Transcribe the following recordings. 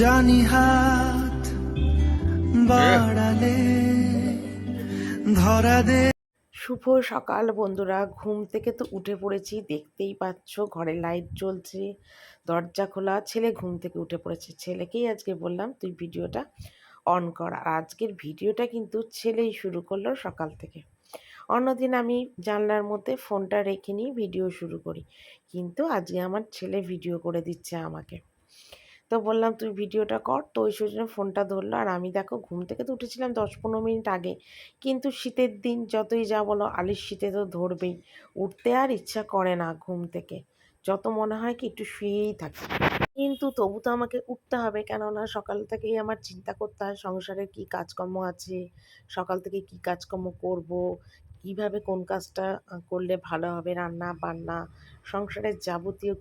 জানি হাত বাড়ালে ধরা দে। শুভ সকাল বন্ধুরা ঘুম থেকে তো উঠে পড়েছি দেখতেই পাচ্ছ ঘরে লাইট জ্বলছে দরজা খোলা ছেলে ঘুম থেকে উঠে পড়েছে। ছেলেকেই আজকে বললাম তুই ভিডিওটা অন কর। আর আজকের ভিডিওটা কিন্তু ছেলেই শুরু করল সকাল থেকে। অন্যদিন আমি জানলার মধ্যে ফোনটা রেখে নিয়ে ভিডিও শুরু করি। কিন্তু আজকে আমার ছেলে ভিডিও করে দিচ্ছে আমাকে। তো বললাম, তুই ভিডিওটা কর। তো ওই জন্য ফোনটা ধরলো। আর আমি দেখো ঘুম থেকে তো উঠেছিলাম দশ পনেরো মিনিট আগে। কিন্তু শীতের দিন যতই যা বলো আলির শীতে তো ধরবেই। উঠতে আর ইচ্ছা করে না ঘুম থেকে। যত মনে হয় কি একটু শুয়েই থাকি। কিন্তু তবু তো আমাকে উঠতে হবে। কেননা সকাল থেকেই আমার চিন্তা করতে হয় সংসারের কী কাজকর্ম আছে, সকাল থেকে কী কাজকর্ম করব, কীভাবে কোন কাজটা করলে ভালো হবে রান্না বান্না সংসারের যাবতীয়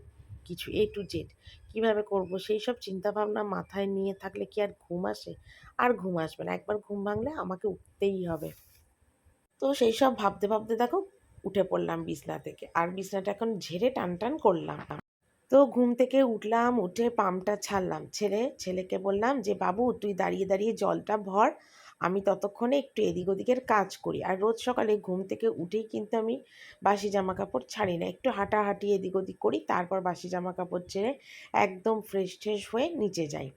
কিছু এ টু জেড কীভাবে করব? সেই সব চিন্তাভাবনা মাথায় নিয়ে থাকলে কি আর ঘুম আসে? আর ঘুম আসবে না। একবার ঘুম ভাঙলে আমাকে উঠতেই হবে। তো সেই সব ভাবতে ভাবতে দেখো উঠে পড়লাম বিছনা থেকে। আর বিছনাটা এখন ঝেড়ে টান টান করলাম। তো ঘুম থেকে উঠলাম, উঠে পাম্পটা ছাড়লাম। ছেড়ে ছেলেকে বললাম যে, বাবু, তুই দাঁড়িয়ে দাঁড়িয়ে জলটা ভর। আমি ততক্ষণে একটু এদিক ওদিকের কাজ করি। আর রোজ সকালে ঘুম থেকে উঠেই কিন্তু আমি বাসি জামা কাপড় ছাড়ি না। একটু হাঁটাহাঁটি এদিক ওদিক করি, তারপর বাসি জামা কাপড় ছেড়ে একদম ফ্রেশ ট্রেশ হয়ে নিচে যাই।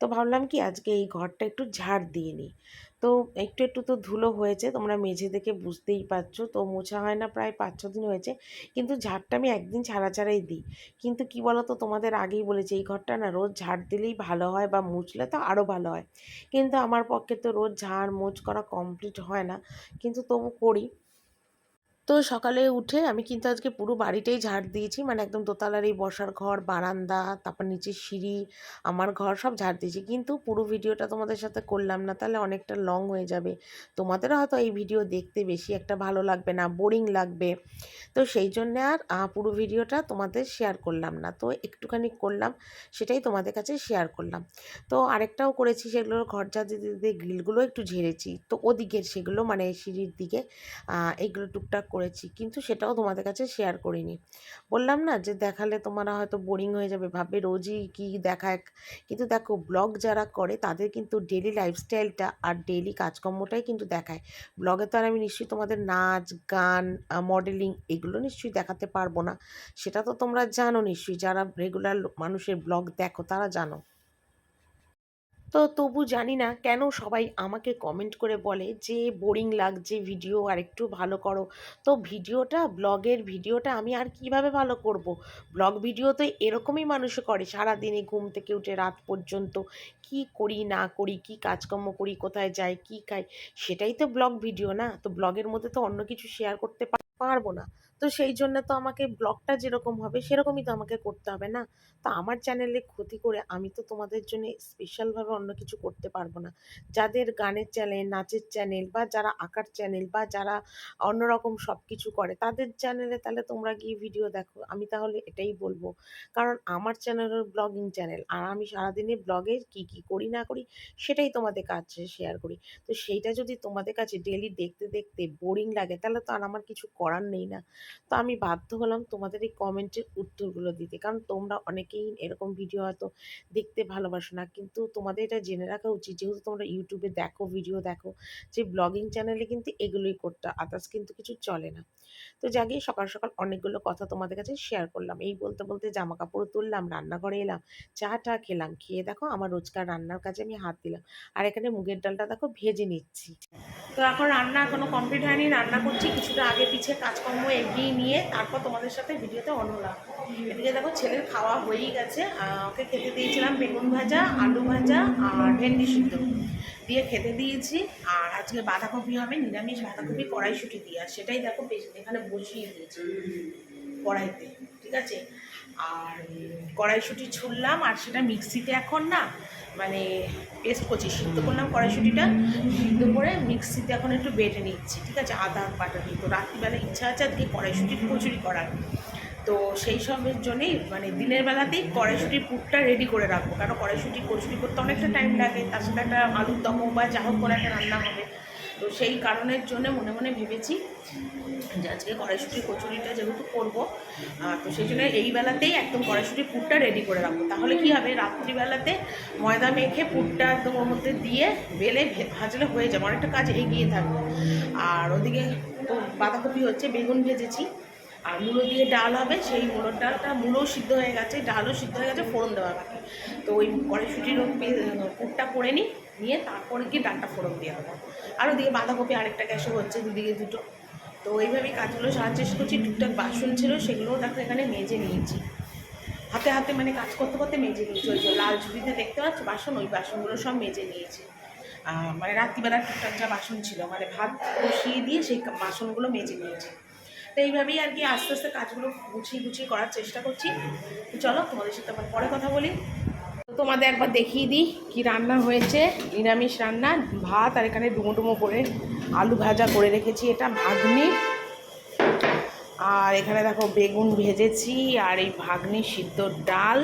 তো ভাবলাম কি আজকে এই ঘরটা একটু ঝাড় দিয়ে নিই। তো একটু একটু তো ধুলো হয়েছে, তোমরা মেঝে দেখে বুঝতেই পারছ। তো মোছা হয় না প্রায় পাঁচ ছ দিন হয়েছে, কিন্তু ঝাড়টা আমি একদিন ছাড়া ছাড়াই দিই। কিন্তু কি বলো তো তোমাদের আগেই বলেছি, এই ঘরটা না রোজ ঝাড় দিলেই ভালো হয় বা মুছলে তো আরও ভালো হয়। কিন্তু আমার পক্ষে তো রোজ ঝাড় মোছ করা কমপ্লিট হয় না। কিন্তু তবু করি। তো সকালে উঠে আমি কিন্তু আজকে পুরো বাড়িটাই ঝাড় দিয়েছি। মানে একদম দোতলার এই বসার ঘর, বারান্দা, তারপর নিচে সিঁড়ি, আমার ঘর সব ঝাড় দিয়েছি। কিন্তু পুরো ভিডিওটা তোমাদের সাথে করলাম না, তাহলে অনেকটা লং হয়ে যাবে। তোমাদেরও হয়তো এই ভিডিও দেখতে বেশি একটা ভালো লাগবে না বোরিং লাগবে। তো সেই জন্যে আর পুরো ভিডিওটা তোমাদের শেয়ার করলাম না। তো একটুখানি করলাম, সেটাই তোমাদের কাছে শেয়ার করলাম। তো আরেকটাও করেছি সেগুলোর ঘর ঝাড় দিতে দিতে গ্রিলগুলো একটু ঝেড়েছি। তো ওদিকের সেগুলো মানে সিঁড়ির দিকে এগুলো টুকটাক করেছি, কিন্তু সেটাও তোমাদের কাছে শেয়ার করিনি। বললাম না যে দেখালে তোমরা হয়তো বোরিং হয়ে যাবে, ভাববে রোজই কি দেখায়। কিন্তু দেখো ব্লগ যারা করে তাদের কিন্তু ডেলি লাইফস্টাইলটা আর ডেলি কাজকর্মটাই কিন্তু দেখায়। ব্লগে তো আর আমি নিশ্চয়ই তোমাদের নাচ, গান মডেলিং এগুলো নিশ্চয়ই দেখাতে পারব না। সেটা তো তোমরা জানো নিশ্চয়ই, যারা রেগুলার মানুষের ব্লগ দেখো তারা জানো। তো তবু জানি না কেন সবাই আমাকে কমেন্ট করে বলে যে, বোরিং লাগছে ভিডিও আর একটু ভালো করো। তো ভিডিওটা, ব্লগের ভিডিওটা আমি আর কীভাবে ভালো করব? ব্লগ ভিডিও তো এরকমই মানুষ করে সারাদিনে ঘুম থেকে উঠে রাত পর্যন্ত। কি করি, না করি, কি কাজকর্ম করি, কোথায় যাই, কি খাই, সেটাই তো ব্লগ ভিডিও না? তো ব্লগের মধ্যে তো অন্য কিছু শেয়ার করতে পারব না। তো সেই জন্য তো আমাকে ব্লগটা যেরকম হবে, সেরকমই তো আমাকে করতে হবে না? তো আমার চ্যানেলে ক্ষতি করে আমি তো তোমাদের জন্য স্পেশালভাবে অন্য কিছু করতে পারব না। যাদের গানের চ্যানেল নাচের চ্যানেল বা যারা আঁকার চ্যানেল বা যারা অন্যরকম সব কিছু করে, তাদের চ্যানেলে তাহলে তোমরা গিয়ে ভিডিও দেখো। আমি তাহলে এটাই বলব। কারণ আমার চ্যানেল হলো ব্লগিং চ্যানেল আর আমি সারাদিনে ব্লগে কি কি করি, না করি, সেটাই তোমাদের কাছে শেয়ার করি। তো সেইটা যদি তোমাদের কাছে ডেলি দেখতে দেখতে বোরিং লাগে, তাহলে তো আর আমার কিছু করার নেই না। তো আমি বাধ্য হলাম তোমাদের এই কমেন্টের উত্তরগুলো দিতে। কারণ তোমরা অনেকেই এরকম ভিডিও হয়তো দেখতে ভালোবাসো না। কিন্তু তোমাদের এটা জেনে রাখা উচিত। যেহেতু তোমরা ইউটিউবে দেখো ভিডিও দেখো, যে ব্লগিং চ্যানেলে কিন্তু এগুলোই করতে আদার্স কিন্তু কিছু চলে না। তো জাগে সকাল সকাল অনেকগুলো কথা তোমাদের কাছে শেয়ার করলাম। এই বলতে বলতে জামা কাপড় তুললাম, রান্নাঘরে এলাম, চা টা খেলাম, খেয়ে দেখো আমার রোজকার রান্নার কাজে আমি হাত দিলাম। আর এখানে মুগের ডালটা দেখো ভেজে নিচ্ছি। তো এখন রান্না এখনও কমপ্লিট হয়নি, রান্না করছি, কিছুটা আগে পিছে কাজকর্ম এগিয়ে নিয়ে তারপর তোমাদের সাথে ভিডিওতে অন হলাম এদিকে দেখো ছেলের খাওয়া হয়েই গেছে ওকে খেতে দিয়েছিলাম বেগুন ভাজা, আলু ভাজা আর ভেন্ডি সিদ্ধ। দিয়ে খেতে দিয়েছি। আর আজকে বাঁধাকপি হবে, নিরামিষ বাঁধাকপি কড়াইশুটি দিয়ে। আর সেটাই দেখো এখানে বসিয়ে দিয়েছি কড়াইতে, ঠিক আছে? আর কড়াইশুটি ছুললাম, আর সেটা মিক্সিতে এখন না মানে পেস্ট করছি, সিদ্ধ করলাম কড়াইশুটিটা। সিদ্ধ করে মিক্সিতে এখন একটু বেটে নিচ্ছি, ঠিক আছে? আদা বাটা দিয়ে। তো রাত্রিবেলা ইচ্ছা আছে আজকে কড়াইশুটির কচুরি করার। তো সেই সবের জন্যেই মানে দিনের বেলাতেই কড়াইশুটির পুরটা রেডি করে রাখব। কারণ কড়াইশুটি, কচুরি করতে অনেকটা টাইম লাগে, তার সাথে একটা আলুর দম বা যা হোক করে একটা রান্না হবে। তো সেই কারণের জন্য মনে মনে ভেবেছি যে আজকে কড়াইশুটির কচুরিটা যেহেতু করব তো সেই জন্য এই বেলাতেই একদম কড়াইশুটির পুরটা রেডি করে রাখব। তাহলে কি হবে? রাত্রিবেলাতে ময়দা মেখে পুরটা একদম ওর মধ্যে দিয়ে বেলে ভাজলে হয়ে যাবে। অনেকটা কাজ এগিয়ে থাকবে। আর ওদিকে তো বাঁধাকপি হচ্ছে, বেগুন ভেজেছি। আর মূলো দিয়ে ডাল হবে, সেই মূলোর ডালটা মূলো সিদ্ধ হয়ে গেছে, ডালও সিদ্ধ হয়ে গেছে, ফোড়ন দেওয়া বাকি। তো ওই কড়াইশুটির পুরটা করে নিই, নিয়ে তারপরে গিয়ে ডালটা ফোড়ন দিয়ে হবে আর ওদিকে বাঁধাকপি আরেকটা গ্যাসও হচ্ছে দুদিকে দুটো। তো এইভাবেই কাজগুলো চেষ্টা করছি, টুকটাক বাসন ছিল, সেগুলোও দেখো এখানে মেজে নিয়েছি। হাতে হাতে মানে কাজ করতে করতে মেজে নিয়েছি, ওই যে লাল ঝুড়িতে দেখতে পাচ্ছ বাসন, ওই বাসনগুলো সব মেজে নিয়েছি। মানে রাত্রিবেলা টুকটাক যা বাসন ছিল মানে ভাত বসিয়ে দিয়ে সেই বাসনগুলো মেজে নিয়েছি। তো এইভাবেই আর কি আস্তে আস্তে কাজগুলো গুছিয়ে গুছিয়ে করার চেষ্টা করছি। চলো তোমাদের সাথে আবার পরে কথা বলি। তোমাদের একবার দেখিয়ে দিই কি রান্না হয়েছে। নিরামিষ রান্না, ভাত আর এখানে ডুমো ডুমো করে আলু ভাজা করে রেখেছি। এটা ভাগ্নি। আর এখানে দেখো বেগুন ভেজেছি আর এই ভাগ্নি সিদ্ধ ডাল।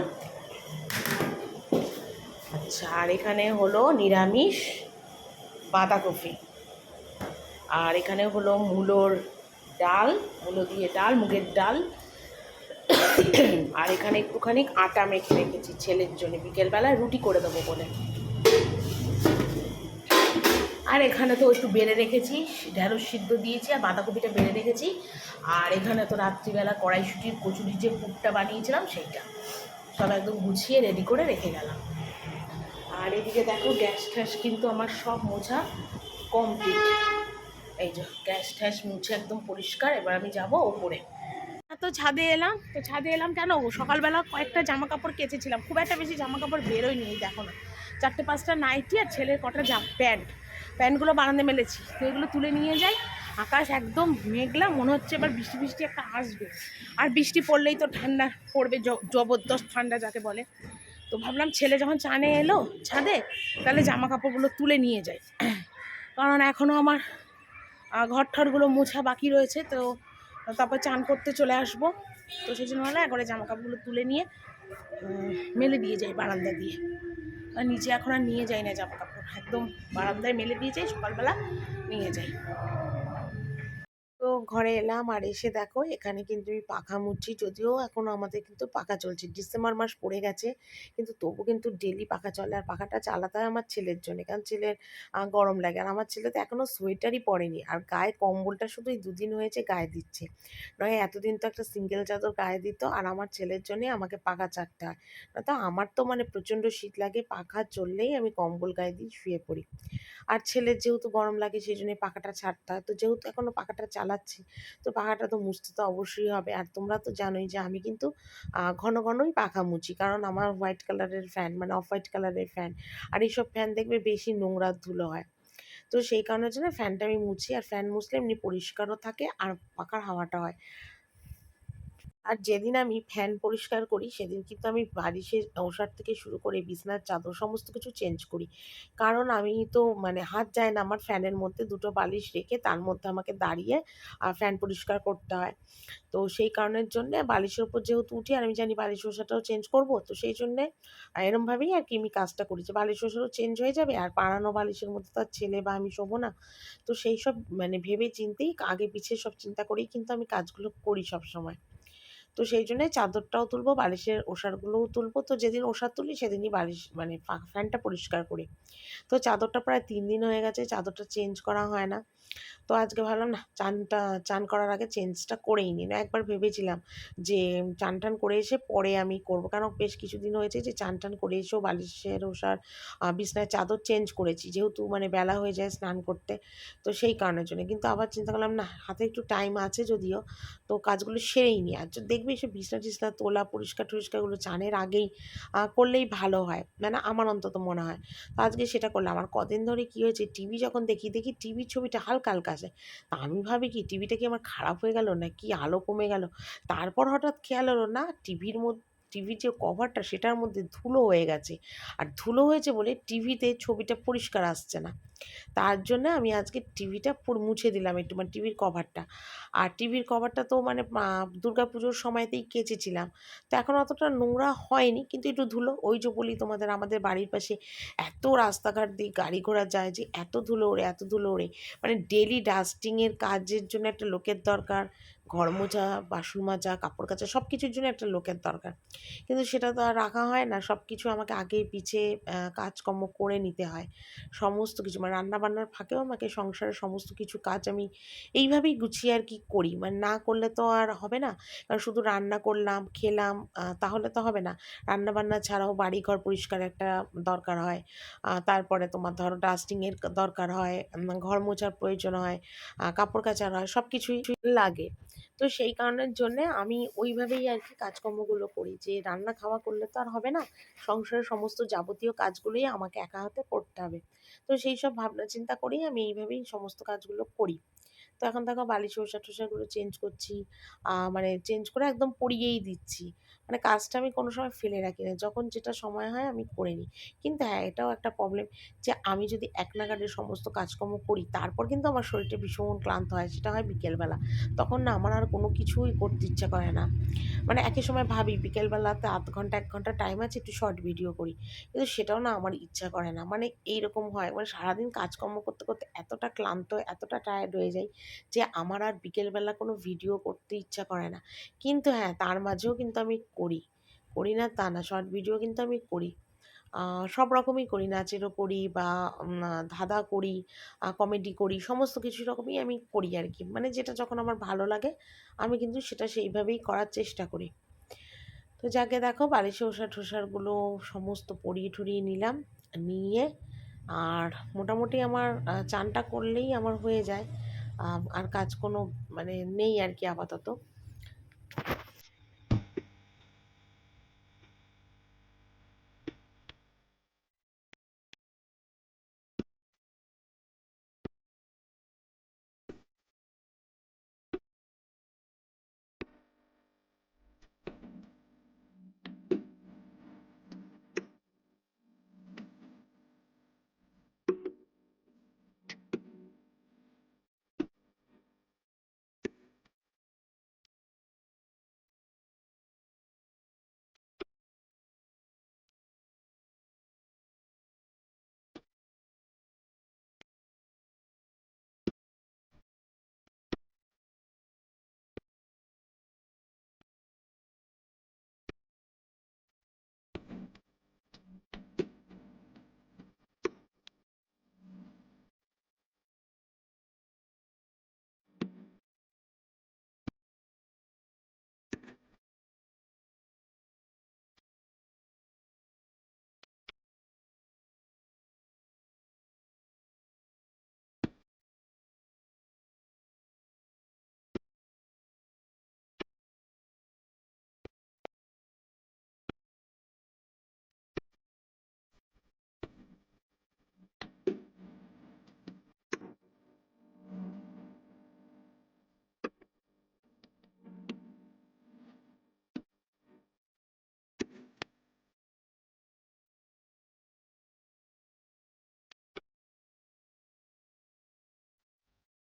আচ্ছা আর এখানে হলো নিরামিষ বাঁধাকপি। আর এখানে হলো মূলোর ডাল মূলো দিয়ে ডাল, মুগের ডাল। আর এখানে একটুখানি আটা মেখে রেখেছি ছেলের জন্য। বিকেলবেলায় রুটি করে দেবো বলে। আর এখানে তো একটু বেড়ে রেখেছি, ঢেঁড়স সিদ্ধ দিয়েছি আর বাঁধাকপিটা বেড়ে রেখেছি। আর এখানে তো রাত্রিবেলা কড়াইশুটির কচুরি যে পুরটা বানিয়েছিলাম সেইটা। সব একদম গুছিয়ে রেডি করে রেখে গেলাম। আর এদিকে দেখো গ্যাস ট্যাস কিন্তু আমার সব মোছা কমপ্লিট এই যে গ্যাস ট্যাস মুছে একদম পরিষ্কার, এবার আমি যাব ওপরে। তো ছাদে এলাম, তো ছাদে এলাম কেন? সকালবেলা কয়েকটা জামা কাপড় কেচেছিলাম। খুব একটা বেশি জামা কাপড় বেরোয় নি দেখো না। চারটে পাঁচটা নাইটি আর ছেলের কটা জাম প্যান্ট। প্যান্টগুলো বারান্দে মেলেছি তো এগুলো তুলে নিয়ে যাই। আকাশ একদম মেঘলা, মনে হচ্ছে এবার বৃষ্টি বৃষ্টি একটা আসবে। আর বৃষ্টি পড়লেই তো ঠান্ডা পড়বে জবরদস্ত ঠান্ডা যাকে বলে। তো ভাবলাম ছেলে যখন চানে এলো, ছাদে, তাহলে জামা কাপড়গুলো তুলে নিয়ে যাই। কারণ এখনও আমার ঘর ঠরগুলো মোছা বাকি রয়েছে, তো তারপর চান করতে চলে আসব। তো সেই জন্য না একবারে জামা কাপড়গুলো তুলে নিয়ে মেলে দিয়ে যাই বারান্দা দিয়ে। আর নিচে এখন আর নিয়ে যাই না জামা কাপড় একদম বারান্দায় মেলে দিয়ে যাই, সকালবেলা নিয়ে যাই। তো ঘরে এলাম আর এসে দেখো এখানে কিন্তু আমি পাখা মুচ্ছি যদিও এখনও আমাদের কিন্তু পাখা চলছে। ডিসেম্বর মাস পড়ে গেছে, কিন্তু তবু কিন্তু ডেলি পাখা চলে আর পাখাটা চালাতে হয় আমার ছেলের জন্য, কারণ ছেলের গরম লাগে। আর আমার ছেলে তো এখনও সোয়েটারই পরেনি, আর গায়ে কম্বলটা শুধু দুদিন হয়েছে গায়ে দিচ্ছে। নয়, এতদিন তো একটা সিঙ্গেল চাদর গায়ে দিত, আর আমার ছেলের জন্যে আমাকে পাখা চারতে হয়। না তো আমার তো মানে প্রচণ্ড শীত লাগে, পাখা চললেই আমি কম্বল গায়ে দিয়ে শুয়ে পড়ি। আর ছেলের যেহেতু গরম লাগে, সেই জন্য পাখাটা ছাড়তে হয়। তো যেহেতু এখনও পাখাটা চালাচ্ছি। তো পাখাটা তো মুছতে তো অবশ্যই হবে। আর তোমরা তো জানোই যে আমি কিন্তু ঘন ঘনই পাখা মুছি। কারণ আমার হোয়াইট কালারের ফ্যান মানে অফ হোয়াইট কালারের ফ্যান আর এইসব ফ্যান দেখবে বেশি নোংরা ধুলো হয়। তো সেই কারণের জন্য ফ্যানটা আমি মুছি। আর ফ্যান মুছলে এমনি পরিষ্কারও থাকে আর পাখার হাওয়াটা হয়। আর যেদিন আমি ফ্যান পরিষ্কার করি, সেদিন কিন্তু আমি বালিশের ওষার থেকে শুরু করে বিছনার চাদর সমস্ত কিছু চেঞ্জ করি। কারণ আমি তো মানে হাত যায় না আমার ফ্যানের মধ্যে দুটো বালিশ রেখে তার মধ্যে আমাকে দাঁড়িয়ে আর ফ্যান পরিষ্কার করতে হয়। তো সেই কারণের জন্যে বালিশের উপর যেহেতু উঠি, আর আমি জানি বালিশ ওষাটাও চেঞ্জ করব, তো সেই জন্যে এরমভাবেই আর কি আমি কাজটা করি যে বালিশ ওষারও চেঞ্জ হয়ে যাবে, আর পাড়ানো বালিশের মধ্যে তো আর ছেলে বা আমি শোবো না। তো সেই সব মানে ভেবে চিন্তেই আগে পিছিয়ে সব চিন্তা করেই কিন্তু আমি কাজগুলো করি সব সময় তো সেই জন্যই চাদরটাও তুলবো বালিশের ওষারগুলোও তুলবো। তো যেদিন ওষার তুলি সেদিনই বালিশ মানে ফ্যানটা পরিষ্কার করি। তো চাদরটা প্রায় তিন দিন হয়ে গেছে চাদরটা চেঞ্জ করা হয় না। তো আজকে ভাবলাম না চানটা চান করার আগে চেঞ্জটা করেই নিই। না একবার ভেবেছিলাম যে চান টান করে এসে পরে আমি করব। কারণ বেশ কিছুদিন হয়েছে যে চান টান করে এসেও বালিশের ওষার আহ, বিছনার চাদর চেঞ্জ করেছি। যেহেতু মানে বেলা হয়ে যায় স্নান করতে তো সেই কারণের জন্য। কিন্তু আবার চিন্তা করলাম না হাতে একটু টাইম আছে যদিও তো কাজগুলো সেরেই নিই। আর যদি দেখবি এসব বিছনা টিছনা তোলা, পরিষ্কার টরিষ্কারগুলো চানের আগেই করলেই ভালো হয়। মানে আমার অন্তত মনে হয়। তো আজকে সেটা করলাম। আর কদিন ধরে কী হয়েছে, টিভি যখন দেখি দেখি টিভির ছবিটা হালকা হালকা আসে। তা আমি ভাবি কি, টিভিটা কি আমার খারাপ হয়ে গেল না কি আলো কমে গেল? তারপর হঠাৎ খেয়াল হলো, না, টিভির মধ্যে টিভির যে কভারটা সেটার মধ্যে ধুলো হয়ে গেছে। আর ধুলো হয়েছে বলে টিভিতে ছবিটা পরিষ্কার আসছে না। তার জন্য আমি আজকে টিভিটা মুছে দিলাম একটু মানে টিভির কভারটা আর টিভির কভারটা তো মানে পুজোর সময়তেই কেচেছিলাম। তো এখন অতটা নোংরা হয়নি, কিন্তু একটু ধুলো। ওই যে বলি তোমাদের, আমাদের বাড়ির পাশে এত রাস্তাঘাট দিয়ে গাড়ি ঘোড়া যায় যে এত ধুলো ওড়ে, এত ধুলো ওড়ে। মানে ডেলি ডাস্টিংয়ের কাজের জন্য একটা লোকের দরকার। ঘর মোছা, বাসন মাজা, কাপড় কাচা সব কিছুর জন্য একটা লোকের দরকার। কিন্তু সেটা তো আর রাখা হয় না সব কিছু আমাকে আগে পিছে কাজকর্ম করে নিতে হয়। সমস্ত কিছু মানে রান্নাবান্নার ফাঁকেও আমাকে সংসারের সমস্ত কিছু কাজ আমি এইভাবেই গুছিয়ে আর কি করি। মানে না করলে তো আর হবে না। কারণ শুধু রান্না করলাম, খেলাম তাহলে তো হবে না। রান্নাবান্না ছাড়াও বাড়ি ঘর পরিষ্কার একটা দরকার হয়। তারপরে তোমার ধরো ডাস্টিংয়ের দরকার হয় ঘর মোছার প্রয়োজন হয় কাপড় কাচার হয় সব কিছুই লাগে। তো সেই কারণের জন্যে আমি ওইভাবেই আর কি কাজকর্মগুলো করি যে রান্না খাওয়া করলে তো আর হবে না, সংসারের সমস্ত যাবতীয় কাজগুলোই আমাকে একা হাতে করতে হবে। তো সেই সব ভাবনা চিন্তা করেই আমি এইভাবেই সমস্ত কাজগুলো করি। তো এখন দেখো বালিশ ওষা টোষাগুলো চেঞ্জ করছি মানে চেঞ্জ করে একদম পরিয়েই দিচ্ছি। মানে কাজটা আমি কোনো সময় ফেলে রাখি না যখন যেটা সময় হয় আমি করে নিই। কিন্তু হ্যাঁ এটাও একটা প্রবলেম যে আমি যদি এক নাগাড়ে সমস্ত কাজকর্ম করি, তারপর কিন্তু আমার শরীরটা ভীষণ ক্লান্ত হয়। সেটা হয় বিকেলবেলা। তখন না আমার আর কোনো কিছুই করতে ইচ্ছা করে না। মানে একই সময় ভাবি, বিকেলবেলাতে আধ ঘণ্টা, এক ঘণ্টা টাইম আছে একটু শর্ট ভিডিও করি। কিন্তু সেটাও না আমার ইচ্ছা করে না। মানে এইরকম হয়। মানে সারাদিন কাজকর্ম করতে করতে এতটা ক্লান্ত, এতটা টায়ার্ড হয়ে যাই যে আমার আর বিকেলবেলা কোনো ভিডিও করতে ইচ্ছা করে না। কিন্তু হ্যাঁ তার মাঝেও কিন্তু আমি করি। করি না তা না শর্ট ভিডিও কিন্তু আমি করি। সব রকমই করি, নাচেরও করি বা ধাঁধা করি কমেডি করি, সমস্ত কিছু রকমই আমি করি আর কি। মানে যেটা যখন আমার ভালো লাগে, আমি কিন্তু সেটা সেইভাবেই করার চেষ্টা করি। তো যাকে দেখো বালিশে ওষা ঠোসারগুলো সমস্ত পরিয়ে ঠুরিয়ে নিলাম, নিয়ে আর মোটামুটি আমার চানটা করলেই আমার হয়ে যায়। আর কাজ কোনো মানে নেই আর কি আপাতত।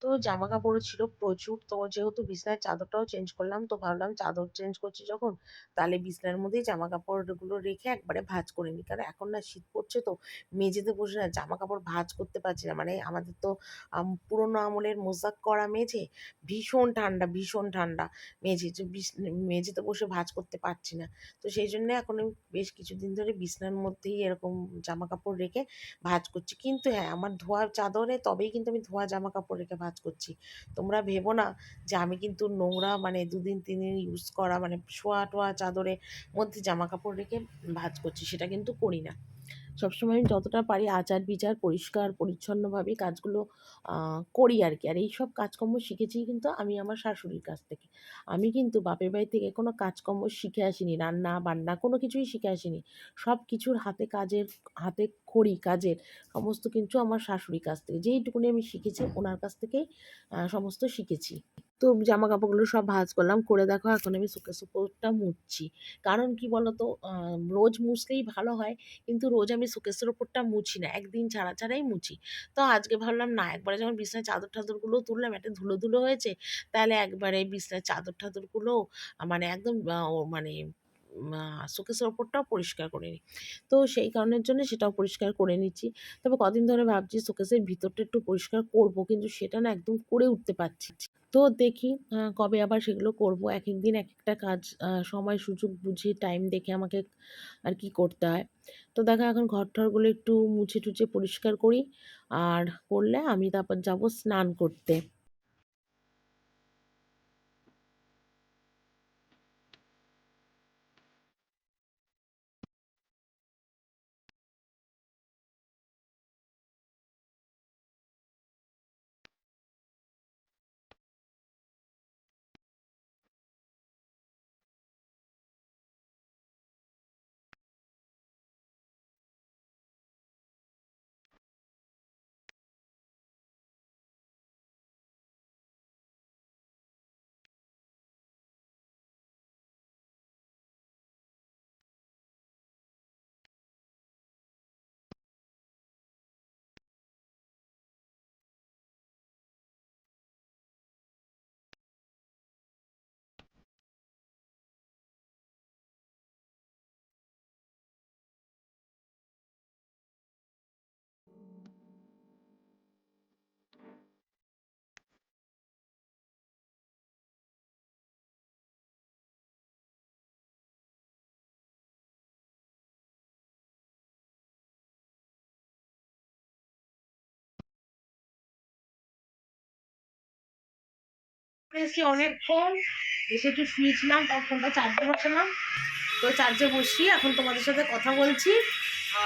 তো জামা কাপড়ও ছিল প্রচুর। তো যেহেতু বিছানার চাদরটাও চেঞ্জ করলাম, তো ভাবলাম চাদর চেঞ্জ করছি যখন, তাহলে বিছানার মধ্যেই জামা কাপড়গুলো রেখে একবারে ভাঁজ করে নিই। কারণ এখন না শীত পড়ছে তো, মেঝেতে বসে না জামা কাপড় ভাঁজ করতে পারছি না। মানে আমাদের তো পুরোনো আমলের মোজাক করা মেঝে ভীষণ ঠান্ডা ভীষণ ঠান্ডা মেঝে। মেঝেতে বসে ভাঁজ করতে পারছি না। তো সেই জন্য এখন আমি বেশ কিছুদিন ধরে বিছনার মধ্যেই এরকম জামা কাপড় রেখে ভাঁজ করছি। কিন্তু হ্যাঁ আমার ধোয়া চাদরে তবেই কিন্তু আমি ধোয়া জামা কাপড় রেখে ভাঁজ করছি। তোমরা ভেবো না যে আমি কিন্তু নোংরা মানে দুদিন তিন দিন ইউজ করা মানে শোয়া টোয়া চাদরে মধ্যে জামা কাপড় রেখে ভাজ করছি, সেটা কিন্তু করি না। সবসময় আমি যতটা পারি আচার বিচার পরিষ্কার পরিচ্ছন্নভাবেই কাজগুলো করি আর কি আর এই সব কাজকর্ম শিখেছি কিন্তু আমি আমার শাশুড়ির কাছ থেকে। আমি কিন্তু বাপের বাড়ি থেকে কোনো কাজকর্ম শিখে আসিনি, রান্না, বান্না কোনো কিছুই শিখে আসিনি। সব কিছুর হাতে কাজের, হাতে খড়ি কাজের সমস্ত কিছু আমার শাশুড়ির কাছ থেকে। যেইটুকুনি আমি শিখেছি ওনার কাছ থেকেই সমস্ত শিখেছি। তো জামা কাপড়গুলো সব ভাঁজ করলাম। করে দেখো এখন আমি শোকেস উপরটা মুছছি। কারণ কি বলতো? রোজ মুছলেই ভালো হয়। কিন্তু রোজ আমি সুকেশের ওপরটা মুছি না। একদিন ছাড়া ছাড়াই মুছি। তো আজকে ভাবলাম, না, একবারে যখন বিছনার চাদর টাদরগুলো তুললাম, একটা ধুলো ধুলো হয়েছে, তাহলে একবারে বিছনার চাদর টাদরগুলো মানে একদম মানে শোকেসের ওপরটাও পরিষ্কার করে নিই তো সেই কারণের জন্য সেটাও পরিষ্কার করে নিচ্ছি। তবে কদিন ধরে ভাবছি শোকেসের ভিতরটা একটু পরিষ্কার করব, কিন্তু সেটা না একদম করে উঠতে পারছি তো দেখি কবে আবার সেগুলো করব। এক এক দিন এক একটা কাজ সময় সুযোগ বুঝে টাইম দেখে আমাকে আর কি করতে হয়। তো দেখো, এখন ঘর টরগুলো একটু মুছে টুছে পরিষ্কার করি। আর করলে আমি তারপর যাব স্নান করতে। এসে অনেকক্ষণ। এসে একটু শুয়েছিলাম তার ফোনটা চার্জে বসালাম। তো চার্জে বসিয়ে এখন তোমাদের সাথে কথা বলছি।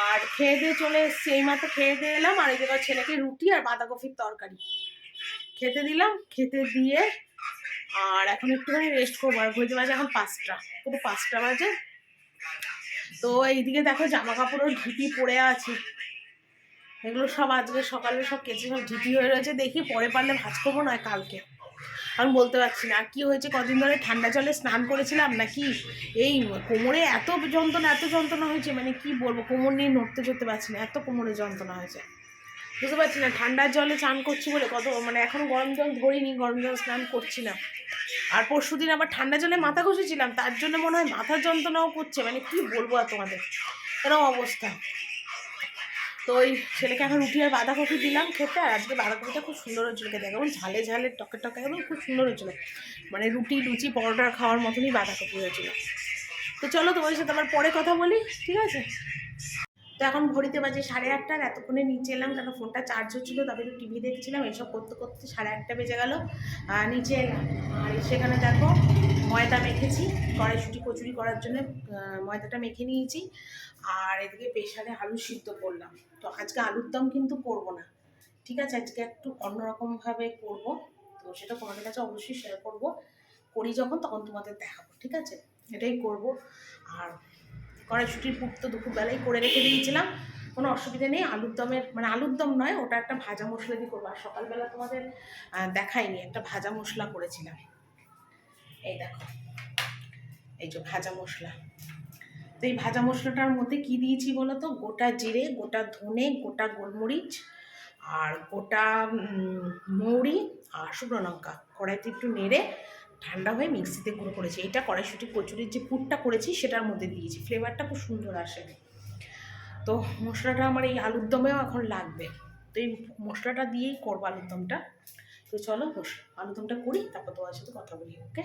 আর খেয়ে দিয়ে চলে এসছি। এই মাত্র খেয়ে দিয়ে এলাম, আর জায়গায় ছেলেকে রুটি আর বাঁধাকপির তরকারি। খেতে দিলাম, খেতে দিয়ে। আর এখন একটুখানি রেস্ট করব। আর ঘুরতে বাজে এখন পাঁচটা। পুরো পাঁচটা বাজে। তো এইদিকে দেখো জামা কাপড়ও ঢিপি পড়ে আছে। এগুলো সব আজকে সকালে সব কেচে সব ঢিপি হয়ে রয়েছে। দেখি পরে পারলে ভাজ করব, নয় কালকে। আমি বলতে পারছি না। আর কি হয়েছে? কদিন ধরে ঠান্ডা জলে স্নান করেছিলাম নাকি? এই কোমরে এত যন্ত্রণা এত যন্ত্রণা হয়েছে মানে কি বলব? কোমর নিয়ে নড়তে চড়তে পারছি না, এত কোমরে যন্ত্রণা হয়েছে। বুঝতে পারছি না, ঠান্ডার জলে স্নান করছি বলে কত মানে এখন গরম জল ধরিনি, গরম জল স্নান করছি না। আর পরশু দিন আবার ঠান্ডা জলে মাথা ঘষেছিলাম, তার জন্য মনে হয় মাথার যন্ত্রণাও করছে মানে কি বলব আর তোমাদের? এরকম অবস্থা। তো ওই ছেলেকে এখন রুটি আর বাঁধাকপি দিলাম খেতে, আর আজকে বাঁধাকপিটা খুব সুন্দর হয়েছিল খেতে। একদম ঝালে ঝালে, টকে টকে এবং খুব সুন্দর হয়েছিল। মানে রুটি, লুচি, পরোটা খাওয়ার মতনই বাঁধাকপি হয়েছিল। তো চলো তোমাদের সাথে আবার পরে কথা বলি, ঠিক আছে? তো এখন ঘড়িতে বাজে সাড়ে আটটার এতক্ষণে নিচে এলাম, কারণ ফোনটা চার্জ হচ্ছিল, তারপরে একটু টিভি দেখছিলাম, এসব করতে করতে সাড়ে আটটা বেজে গেল। নিচে এলাম, আর সেখানে দেখো ময়দা মেখেছি, কড়াইশুটি কচুরি করার জন্য ময়দাটা মেখে নিয়েছি। আর এদিকে প্রেশারে আলু সিদ্ধ করলাম। তো আজকে আলুর দম কিন্তু করব না। ঠিক আছে, আজকে একটু অন্যরকমভাবে করব। তো সেটা তোমাদের কাছে অবশ্যই শেয়ার করব। করি যখন, তখন তোমাদের দেখাবো। ঠিক আছে? এটাই করব। আর কড়াইশুটির পুর তো দুপুরবেলাই করে রেখে দিয়েছিলাম। কোনো অসুবিধা নেই। আলুর দমের মানে আলুর দম নয়, ওটা একটা ভাজা মশলা দিয়ে করব। আর সকালবেলা তোমাদের দেখাইনি, একটা ভাজা মশলা করেছিলাম। এই দেখো, এই যে ভাজা মশলা। তো এই ভাজা মশলাটার মধ্যে কি দিয়েছি বলো তো? গোটা জিরে, গোটা ধনে, গোটা গোলমরিচ আর গোটা মৌরি আর শুকনো লঙ্কা। কড়াইতে একটু নেড়ে ঠান্ডা হয়ে মিক্সিতে গুঁড়ো করেছি। এটা কড়াইশুটি কচুরির যে পুরটা করেছি সেটার মধ্যে দিয়েছি। ফ্লেভারটা খুব সুন্দর আসে। তো মশলাটা আমার এই আলুর দমেও এখন লাগবে। তো এই মশলাটা দিয়েই করব আলুর দমটা। তো চলো আলুর দমটা করি, তারপর তোমার সাথে কথা বলি, ওকে?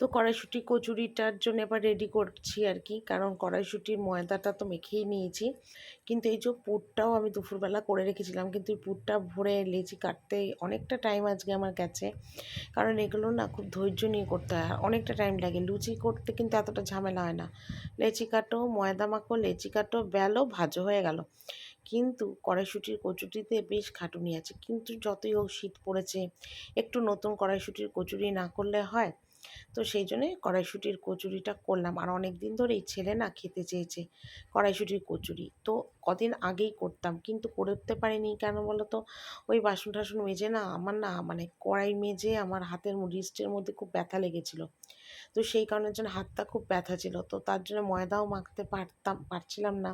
তো কড়াইশুটি কচুরিটার জন্য এবার রেডি করছি আর কি। কারণ কড়াইশুটির ময়দাটা তো মেখেই নিয়েছি। কিন্তু এই যে পুরটাও আমি দুপুরবেলা করে রেখেছিলাম। কিন্তু এই পুরটা ভরে লেচি কাটতে অনেকটা টাইম আজকে আমার কাছে কারণ এগুলো না খুব ধৈর্য নিয়ে করতে হয়। অনেকটা টাইম লাগে। লুচি করতে কিন্তু এতটা ঝামেলা হয় না। লেচি কাটো, ময়দা মাখো, লেচি কাটো, বেলো, ভাজো হয়ে গেল। কিন্তু কড়াইশুটির কচুরিতে বেশ খাটুনি আছে। কিন্তু যতই হোক শীত পড়েছে, একটু নতুন কড়াইশুটির কচুরি না করলে হয় তো সেই জন্যে কড়াইশুটির কচুরিটা করলাম। আর অনেক দিন ধরে এই ছেলে না খেতে চেয়েছে কড়াইশুটির কচুরি। তো কদিন আগেই করতাম, কিন্তু করে উঠতে পারিনি কেন বলো তো ওই বাসন টাসন মেজে না আমার না মানে কড়াই মেজে আমার হাতের রিস্টের মধ্যে খুব ব্যথা লেগেছিলো। তো সেই কারণের জন্য হাতটা খুব ব্যথা ছিল। তো তার জন্য ময়দাও মাখতে পারতাম, পারছিলাম না।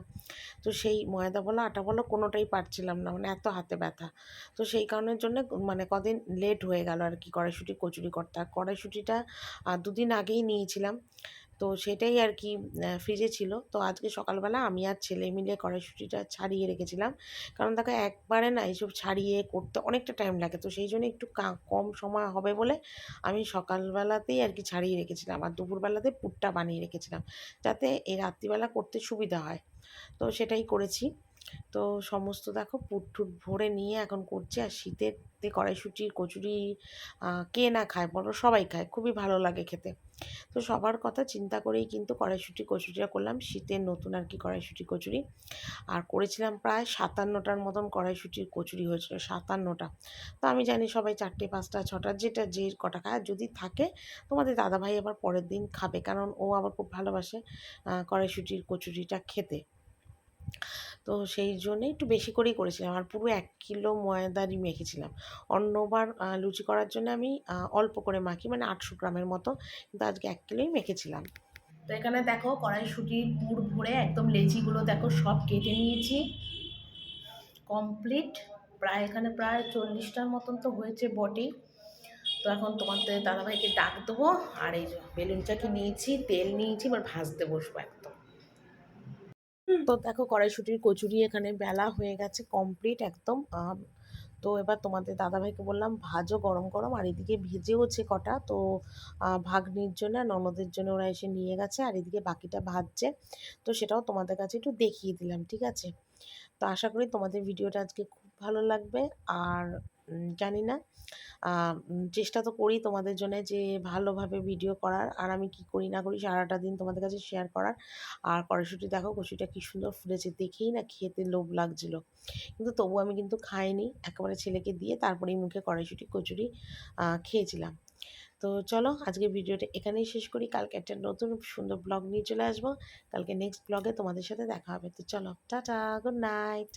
তো সেই ময়দা বলো, আটা বলো, কোনোটাই পারছিলাম না মানে এত হাতে ব্যথা। তো সেই কারণের জন্য মানে কদিন লেট হয়ে গেল আর কি, কড়াইশুঁটি, কচুরি করতে। আর কড়াইশুঁটিটা দুদিন আগেই নিয়েছিলাম। তো সেটাই আর কি ফ্রিজে ছিল। তো আজকে সকালবেলা আমি আর ছেলে মিলে কড়াইশুঁটিটা ছাড়িয়ে রেখেছিলাম। কারণ দেখো একবারে না এইসব ছাড়িয়ে করতে অনেকটা টাইম লাগে। তো সেই জন্য একটু কম সময় হবে বলে আমি সকালবেলাতেই আর কি ছাড়িয়ে রেখেছিলাম। আর দুপুরবেলাতে পুটটা বানিয়ে রেখেছিলাম যাতে এই রাত্রিবেলা করতে সুবিধা হয়। তো সেটাই করেছি। তো সমস্ত দেখো পুট টুট ভরে নিয়ে এখন করছি। আর শীতেতে কড়াইশুটির কচুরি কে না খায় বলো সবাই খায়। খুবই ভালো লাগে খেতে। তো সবার কথা চিন্তা করেই কিন্তু কড়াইশুটি, কচুরিটা করলাম। শীতের নতুন আর কি কড়াইশুটি, কচুরি। আর করেছিলাম প্রায় সাতান্নটার মতন কড়াইশুটির কচুরি হয়েছিল, সাতান্নটা। তো আমি জানি সবাই চারটে, পাঁচটা, ছটা, যেটা যে কটা খায়। যদি থাকে, তোমাদের দাদাভাই আবার পরের দিন খাবে। কারণ ও আবার খুব ভালোবাসে কড়াইশুঁটির কচুরিটা খেতে। তো সেই জন্যে একটু বেশি করেই করেছিলাম। আর পুরো এক কিলো ময়দারই মেখেছিলাম। অন্যবার লুচি করার জন্য আমি অল্প করে মাখি মানে আটশো গ্রামের মতো। কিন্তু আজকে এক কিলোই মেখেছিলাম। তো এখানে দেখো কড়াইশুটির পুর ভরে একদম লেচিগুলো দেখো, সব কেটে নিয়েছি। কমপ্লিট। প্রায় এখানে প্রায় চল্লিশটার মতন তো হয়েছে বটেই তো এখন তোমাদের দাদাভাইকে ডাক দেবো। আর এই যে বেলুন চাকি নিয়েছি, তেল নিয়েছি, এবার ভাজতে বসবো একদম। তো দেখো কড়াইশুটির কচুরি এখানে বেলা হয়ে গেছে কমপ্লিট একদম তো এবার তোমাদের দাদাভাইকে বললাম ভাজও গরম গরম। আর এদিকে ভেজেওছে কটা। তো ভাগ্নির জন্য ননদের জন্য ওরা এসে নিয়ে গেছে, আর এদিকে বাকিটা ভাজছে। তো সেটাও তোমাদের কাছে একটু দেখিয়ে দিলাম, ঠিক আছে? তো আশা করি তোমাদের ভিডিওটা আজকে খুব ভালো লাগবে। আর জানি না চেষ্টা তো করি তোমাদের জন্য যে ভালোভাবে ভিডিও করার। আর আমি কি করি না করি সারাটা দিন তোমাদের কাছে শেয়ার করার। আর কড়াইশুঁটি দেখো, কচুরিটা কি সুন্দর ফুলেছে। দেখেই না খেতে লোভ লাগছিল। কিন্তু তবু আমি কিন্তু খাইনি। একেবারে ছেলেকে দিয়ে তারপরেই মুখে কড়াইশুঁটি, কচুরি খেয়েছিলাম। তো চলো আজকে ভিডিওটা এখানেই শেষ করি। কালকে একটা নতুন সুন্দর ব্লগ নিয়ে চলে আসব। কালকে নেক্সট ব্লগে তোমাদের সাথে দেখা হবে। তো চলো, টাটা গুড নাইট